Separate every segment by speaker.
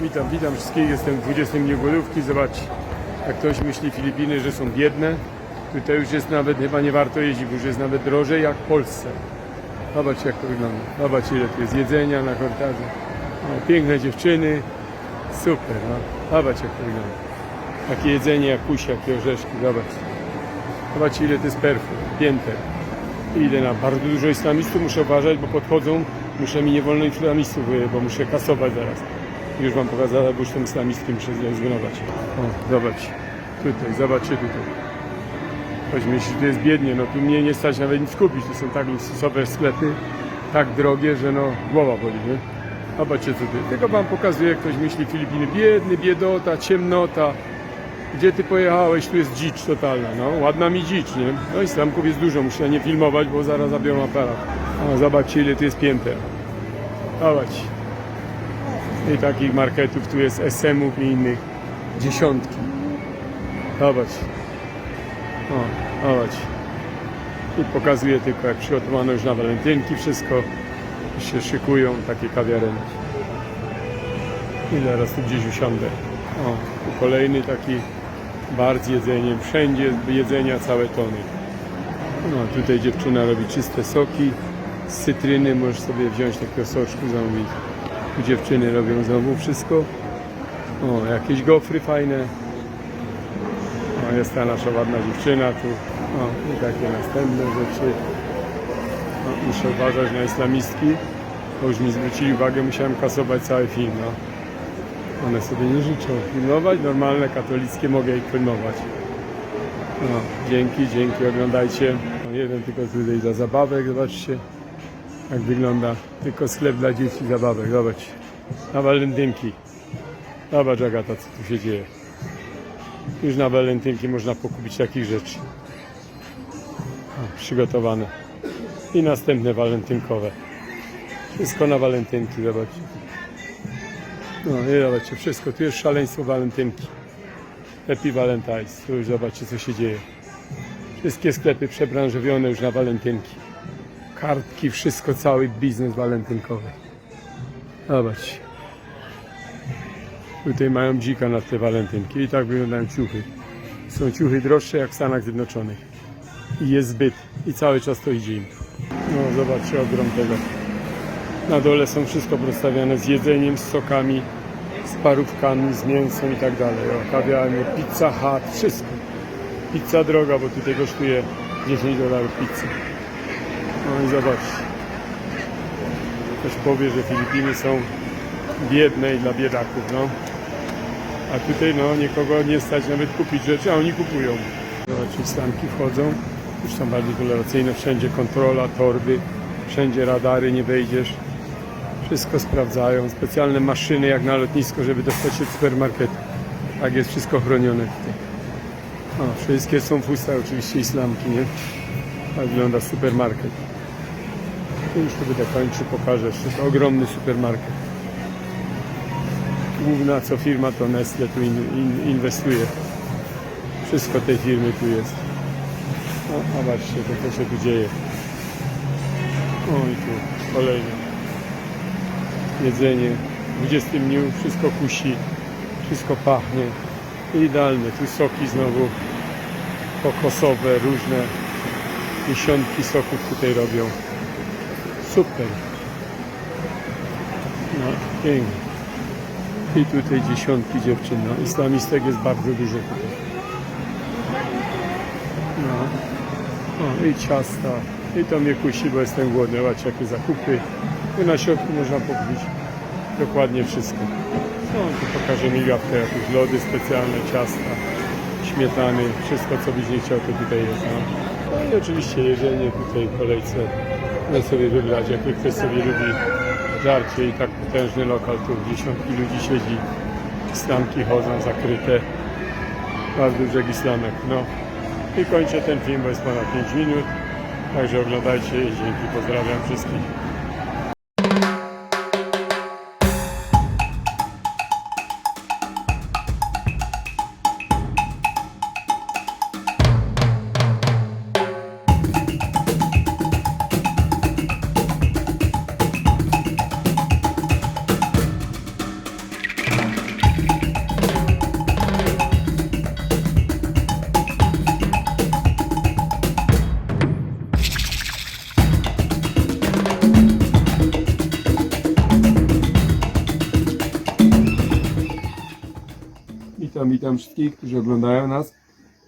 Speaker 1: Witam, witam wszystkich. Jestem w 20 dniu głodówki. Zobaczcie, jak ktoś myśli Filipiny, że są biedne, tutaj już jest nawet, chyba nie warto jeździć, bo już jest nawet drożej jak w Polsce. Zobaczcie jak to wygląda. Zobaczcie ile tu jest jedzenia na korytarzu. No, piękne dziewczyny. Super, no. Zobaczcie jak to wygląda. Takie jedzenie jak kusi, jakie orzeszki. Zobaczcie. Zobaczcie ile to jest perfum, pięter. Idę na bardzo dużo islamistów, muszę uważać, bo podchodzą, muszę mi nie wolno islamistów, bo muszę kasować zaraz. Już wam pokazałem, tym islamistkiem muszę zrezygnować. O, zobacz, tutaj, zobaczcie tutaj. Ktoś myśli, że jest biednie, no tu mnie nie stać nawet nic kupić, to są tak luksusowe sklepy, tak drogie, że no głowa boli, nie? Zobaczcie co tu, tylko wam pokazuję, jak ktoś myśli Filipiny, biedny, biedota, ciemnota, gdzie ty pojechałeś? Tu jest dzicz totalna, no. Ładna mi dzicz, nie? No islamków jest dużo, muszę nie filmować, bo zaraz zabiorą aparat. O, zobaczcie ile tu jest pięter. Zobacz. I takich marketów tu jest SM-ów i innych. Dziesiątki. Zobacz. O, zobacz. I pokazuję tylko jak przygotowano już na walentynki wszystko. Się szykują takie kawiarenki. I zaraz tu gdzieś usiądę. O, tu kolejny taki bar z jedzeniem. Wszędzie jedzenia całe tony. No, tutaj dziewczyna robi czyste soki z cytryny. Możesz sobie wziąć takiego soczku zamówić. Tu dziewczyny robią znowu wszystko. O, jakieś gofry fajne. O, jest ta nasza ładna dziewczyna tu. O, i takie następne rzeczy. O, muszę uważać na islamistki, bo już mi zwrócili uwagę, musiałem kasować cały film. No. One sobie nie życzą filmować, normalne katolickie mogę ich filmować. No, dzięki, dzięki, oglądajcie. No, jeden tylko tutaj dla zabawek, zobaczcie jak wygląda. Tylko sklep dla dzieci zabawek, zobacz. Na walentynki. Zobacz Agata, co tu się dzieje. Już na walentynki można pokupić takich rzeczy. O, przygotowane. I następne walentynkowe. Wszystko na walentynki, zobaczcie. No i zobaczcie, wszystko. Tu jest szaleństwo walentynki. Happy Valentine's. Tu już zobaczcie, co się dzieje. Wszystkie sklepy przebranżowione już na walentynki. Kartki, wszystko, cały biznes walentynkowy. Zobaczcie. Tutaj mają dzika na te walentynki i tak wyglądają ciuchy. Są ciuchy droższe jak w Stanach Zjednoczonych. I jest zbyt. I cały czas to idzie im. No zobaczcie ogrom tego. Na dole są wszystko rozstawiane z jedzeniem, z sokami, z parówkami, z mięsem i tak dalej. O, kawiarnie, pizza hut, wszystko. Pizza droga, bo tutaj kosztuje 10 dolarów pizza. No i zobaczcie. Ktoś powie, że Filipiny są biedne i dla biedaków, no. A tutaj no nikogo nie stać nawet kupić rzeczy, a oni kupują. Zobaczcie, stanki wchodzą, już są bardziej tolerancyjne, wszędzie kontrola, torby, wszędzie radary, nie wejdziesz. Wszystko sprawdzają, specjalne maszyny jak na lotnisko, żeby dostać się do supermarketu. Tak jest wszystko chronione tutaj. O, wszystkie są ustach oczywiście islamki, nie? Tak wygląda supermarket. Tu już to będę kończył, pokażę. To ogromny supermarket. Główna co firma to Nestle tu in, in, inwestuje. Wszystko tej firmy tu jest. O, zobaczcie, to co się tu dzieje. O i tu kolejny. Jedzenie. W 20 dniu wszystko kusi, wszystko pachnie. Idealne. Tu soki znowu kokosowe, różne dziesiątki soków tutaj robią. Super. No, pięknie. I tutaj dziesiątki dziewczyn. No, islamistek jest bardzo dużo tutaj. No. O, i ciasta. I to mnie kusi, bo jestem głodny. Zobaczcie, jakie zakupy. Tu na środku można kupić dokładnie wszystko. No, tu pokażę migawkę, jakieś lody specjalne, ciasta, śmietany, wszystko co byś nie chciał, to tutaj jest. No, no i oczywiście jedzenie tutaj w kolejce. Można sobie wybrać, jak ktoś sobie lubi żarcie i tak potężny lokal, tu dziesiątki ludzi siedzi, islamki chodzą zakryte, bardzo brzeg islamek, no. I kończę ten film, bo jest ponad 5 minut, także oglądajcie dzięki, pozdrawiam wszystkich. Witam, wszystkich, którzy oglądają nas.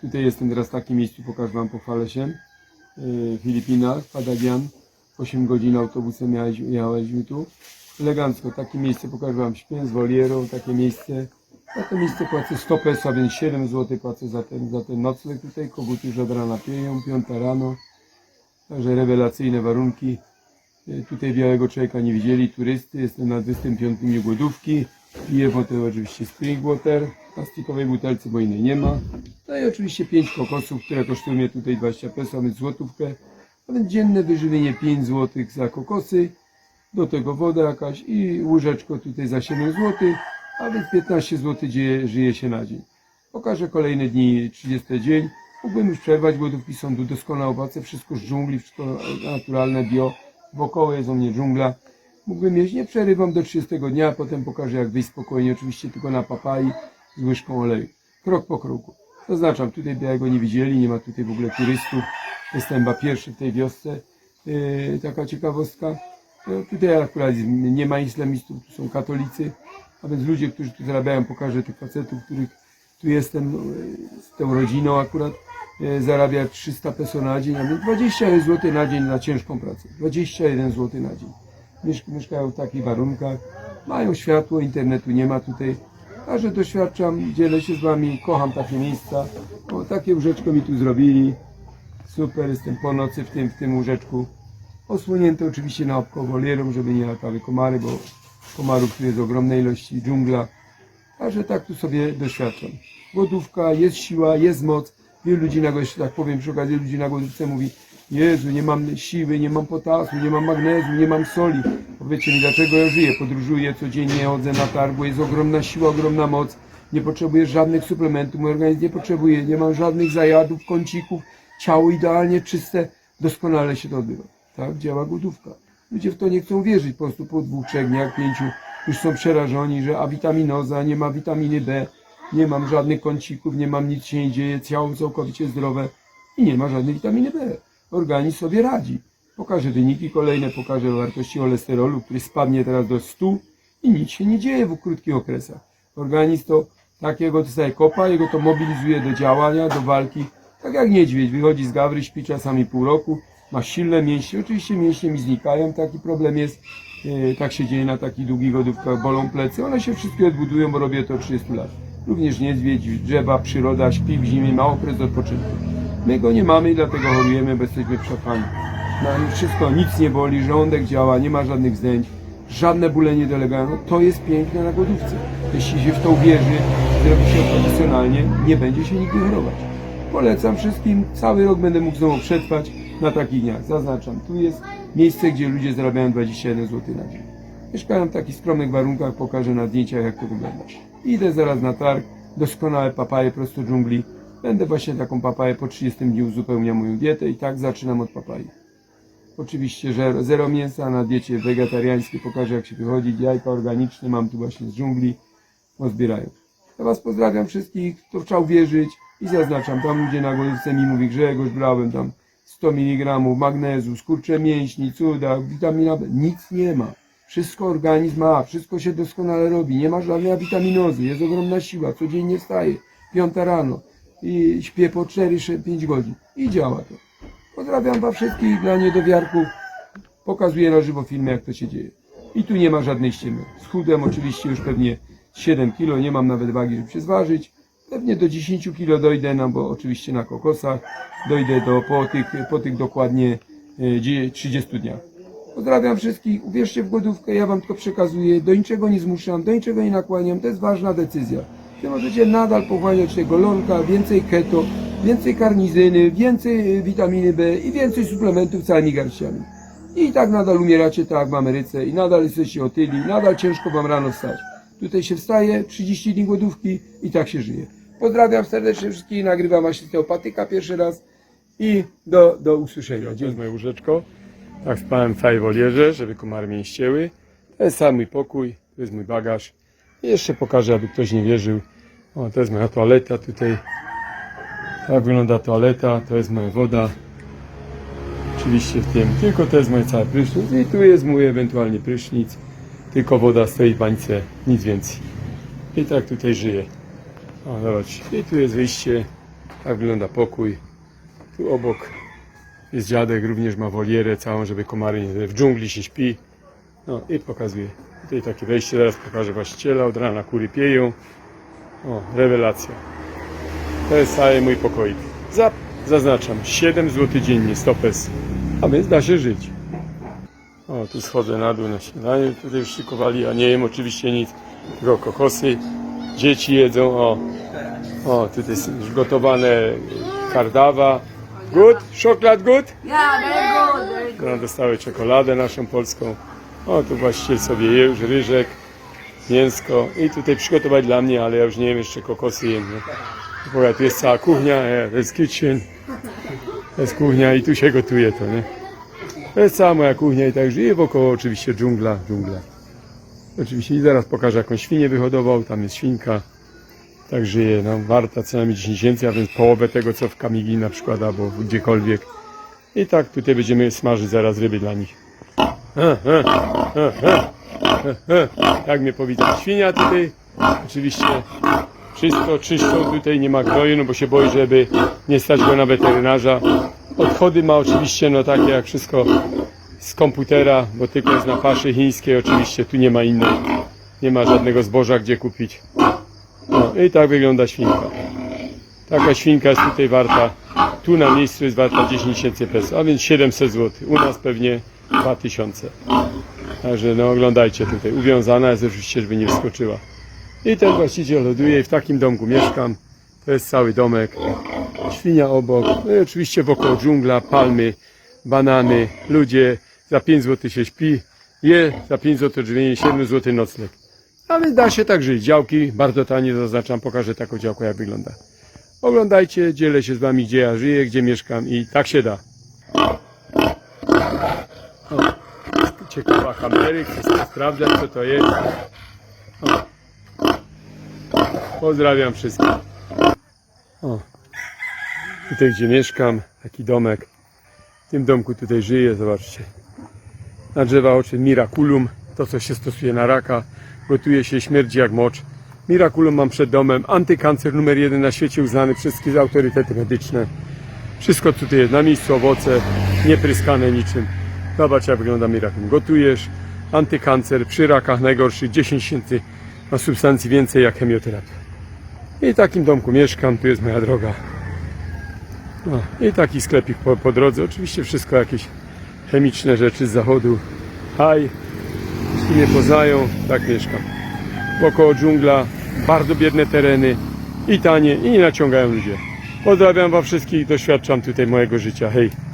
Speaker 1: Tutaj jestem teraz w takim miejscu, pokażę Wam, pochwalę się. Yy, W Filipinach, Padagian. 8 godzin autobusem jechaliśmy tu. Elegancko, takie miejsce pokażę Wam. Śpię z wolierą, takie miejsce. Za to miejsce płacę 100 peso, a więc 7 zł płacę za ten, za ten nocleg tutaj. Koguty już od rana pieją, 5 rano. Także rewelacyjne warunki. Y, Tutaj białego człowieka nie widzieli, turysty. Jestem na 25 dniu głodówki. Piję wodę oczywiście spring water w plastikowej butelce, bo innej nie ma. No i oczywiście 5 kokosów, które kosztują mnie tutaj 20 peso, więc złotówkę. A więc dzienne wyżywienie 5 zł za kokosy. Do tego woda jakaś i łyżeczko tutaj za 7 zł, a więc 15 zł dzieje, żyje się na dzień. Pokażę kolejne dni, 30 dzień. Mógłbym już przerwać, głodówki są tu doskonałe owoce, wszystko z dżungli, wszystko naturalne, bio. Wokoło jest u mnie dżungla. Mógłbym jeść, nie przerywam do 30 dnia, potem pokażę jak wyjść spokojnie, oczywiście tylko na papai z łyżką oleju. Krok po kroku. Zaznaczam, tutaj białego nie widzieli, nie ma tutaj w ogóle turystów. Jestem chyba pierwszy w tej wiosce. Yy, taka ciekawostka. No, tutaj akurat nie ma islamistów, tu są katolicy, a więc ludzie, którzy tu zarabiają, pokażę tych facetów, których tu jestem, no, yy, z tą rodziną akurat, yy, zarabia 300 peso na dzień, a więc 21 zł na dzień na ciężką pracę. 21 zł na dzień. Mieszk mieszkają w takich warunkach, mają światło, internetu nie ma tutaj, a że doświadczam, dzielę się z wami, kocham takie miejsca, o, takie łóżeczko mi tu zrobili, super, jestem po nocy w tym, w tym łóżeczku, osłonięte oczywiście na wolierą, żeby nie latały komary, bo komarów tu jest ogromna ilość, dżungla, a że tak tu sobie doświadczam. Głodówka, jest siła, jest moc. Wielu ludzi na jeszcze tak powiem przy okazji ludzi na głodówce mówi Jezu, nie mam siły, nie mam potasu, nie mam magnezu, nie mam soli. Powiedzcie mi, dlaczego ja żyję? Podróżuję codziennie, chodzę na targu, jest ogromna siła, ogromna moc. Nie potrzebuję żadnych suplementów, mój organizm nie potrzebuje, nie mam żadnych zajadów, kącików, ciało idealnie czyste, doskonale się to odbywa. Tak działa głodówka. Ludzie w to nie chcą wierzyć, po prostu po dwóch, trzech dniach, pięciu już są przerażeni, że a witaminoza, nie ma witaminy B, nie mam żadnych kącików, nie mam nic się nie dzieje, ciało całkowicie zdrowe i nie ma żadnej witaminy B. Organizm sobie radzi. Pokażę wyniki kolejne, pokażę wartości cholesterolu, który spadnie teraz do 100 i nic się nie dzieje w krótkich okresach. Organizm to takiego dostaje kopa, jego to mobilizuje do działania, do walki. Tak jak niedźwiedź, wychodzi z gawry, śpi czasami pół roku, ma silne mięśnie, oczywiście mięśnie mi znikają, taki problem jest, Yy, tak się dzieje na takich długich godówkach, bolą plecy, one się wszystkie odbudują, bo robię to od 30 lat. Również niedźwiedź, drzewa, przyroda, śpi w zimie, ma okres odpoczynku. My go nie mamy i dlatego chorujemy, bo jesteśmy przepchani. Na wszystko, nic nie boli, żołądek działa, nie ma żadnych zdjęć, żadne bóle nie dolegają. No, to jest piękne na głodówce. Jeśli się w to wierzy, zrobi się profesjonalnie, nie będzie się nigdy chorować. Polecam wszystkim, cały rok będę mógł znowu przetrwać na takich dniach. Zaznaczam, tu jest miejsce, gdzie ludzie zarabiają 21 zł na dzień. Mieszkają w takich skromnych warunkach, pokażę na zdjęciach jak to wygląda. Idę zaraz na targ, doskonałe papaje prosto dżungli. Będę właśnie taką papaję po 30 dniu uzupełniał moją dietę i tak zaczynam od papai. Oczywiście że zero mięsa na diecie wegetariańskiej, pokażę jak się wychodzić, jajka organiczne mam tu właśnie z dżungli, pozbierają. Ja Was pozdrawiam wszystkich, kto chciał wierzyć i zaznaczam, tam ludzie na głodówce mi mówi Grzegorz, brałem tam 100 mg magnezu, skurcze mięśni, cuda, witamina B, nic nie ma. Wszystko organizm ma, wszystko się doskonale robi, nie ma żadnej witaminozy, jest ogromna siła, codziennie wstaję, piąta rano i śpię po 4-5 godzin i działa to. Pozdrawiam Was wszystkich dla niedowiarków, pokazuję na żywo filmy jak to się dzieje. I tu nie ma żadnej ściemy. Schudłem oczywiście już pewnie 7 kilo, nie mam nawet wagi, żeby się zważyć. Pewnie do 10 kilo dojdę, no bo oczywiście na kokosach dojdę do, po, tych, po tych dokładnie e, dzie- 30 dniach. Pozdrawiam wszystkich, uwierzcie w głodówkę, ja wam tylko przekazuję, do niczego nie zmuszam, do niczego nie nakłaniam, to jest ważna decyzja. Wy możecie nadal pochłaniać tego lonka, więcej keto, więcej karnizyny, więcej e, witaminy B i więcej suplementów całymi garściami. I tak nadal umieracie tak jak w Ameryce i nadal jesteście otyli, nadal ciężko wam rano wstać. Tutaj się wstaje, 30 dni głodówki i tak się żyje. Pozdrawiam serdecznie wszystkich, nagrywam właśnie patyka pierwszy raz i do, do usłyszenia. Jest moje łóżeczko. Tak spałem w całej wolierze, żeby komary mnie nie ścięły. To jest sam mój pokój, to jest mój bagaż. Jeszcze pokażę, aby ktoś nie wierzył. O, to jest moja toaleta tutaj. Tak wygląda toaleta, to jest moja woda. Oczywiście w tym, tylko to jest moje całe prysznic i tu jest mój ewentualnie prysznic. Tylko woda z tej bańce, nic więcej. I tak tutaj żyję. O, zobacz. I tu jest wyjście. Tak wygląda pokój. Tu obok jest dziadek, również ma wolierę całą, żeby komary nie... W dżungli się śpi. No i pokazuję. Tutaj takie wejście, zaraz pokażę właściciela. Od rana kury pieją. O, rewelacja. To jest cały mój pokoik. Za, zaznaczam, 7 zł dziennie, stopes. A więc da się żyć. O, tu schodzę na dół na śniadanie. Tutaj już szykowali, a nie jem oczywiście nic. Tylko kokosy. Dzieci jedzą, o. O, tutaj są już gotowane kardawa. Good? Chocolate good?
Speaker 2: Yeah, very good, very good.
Speaker 1: No, dostały czekoladę naszą polską. O, tu właściciel sobie je już ryżek, mięsko i tutaj przygotować dla mnie, ale ja już nie wiem, jeszcze kokosy jem. Bo tu jest cała kuchnia, e, to jest kitchen, to jest kuchnia i tu się gotuje to, nie? To jest cała moja kuchnia i tak żyje wokoło oczywiście dżungla, dżungla. Oczywiście i zaraz pokażę jakąś świnię wyhodował, tam jest świnka. Tak żyje, no warta co najmniej 10 tysięcy, a więc połowę tego co w Kamigi na przykład albo gdziekolwiek. I tak tutaj będziemy smażyć zaraz ryby dla nich. Tak mnie powitał świnia tutaj. Oczywiście wszystko czyszczą tutaj, nie ma gnoju, no bo się boi, żeby nie stać go na weterynarza. Odchody ma oczywiście, no takie jak wszystko z komputera, bo tylko jest na paszy chińskiej oczywiście, tu nie ma innej. Nie ma żadnego zboża gdzie kupić. No i tak wygląda świnka. Taka świnka jest tutaj warta, tu na miejscu jest warta 10 tysięcy peso, a więc 700 zł. U nas pewnie 2000. Także no oglądajcie tutaj, uwiązana jest oczywiście, żeby nie wskoczyła. I ten właściciel loduje i w takim domku mieszkam. To jest cały domek. Świnia obok. No i oczywiście wokoło dżungla, palmy, banany, ludzie. Za 5 zł się śpi, je, za 5 zł żywienie, 7 zł nocleg. A więc da się tak żyć. Działki, bardzo tanie zaznaczam, pokażę taką działkę jak wygląda. Oglądajcie, dzielę się z wami gdzie ja żyję, gdzie mieszkam i tak się da. O, ciekawa kamery, chcę sprawdzać co to jest. O. Pozdrawiam wszystkich. O. Tutaj gdzie mieszkam, taki domek. W tym domku tutaj żyję, zobaczcie. Na drzewa oczy Miraculum, to co się stosuje na raka. Gotuje się, śmierdzi jak mocz. Miraculum mam przed domem, antykancer numer jeden na świecie uznany przez wszystkie autorytety medyczne. Wszystko tutaj jest na miejscu, owoce, niepryskane niczym. Zobacz jak wygląda Miraculum. Gotujesz, antykancer, przy rakach najgorszych 10 tysięcy ma substancji więcej jak chemioterapia. I w takim domku mieszkam, tu jest moja droga. No, I taki sklepik po, po drodze. Oczywiście wszystko jakieś chemiczne rzeczy z zachodu. Haj, jeśli mnie poznają, tak mieszkam. Wokoło dżungla, bardzo biedne tereny i tanie i nie naciągają ludzie. Pozdrawiam wam wszystkich, doświadczam tutaj mojego życia. Hej!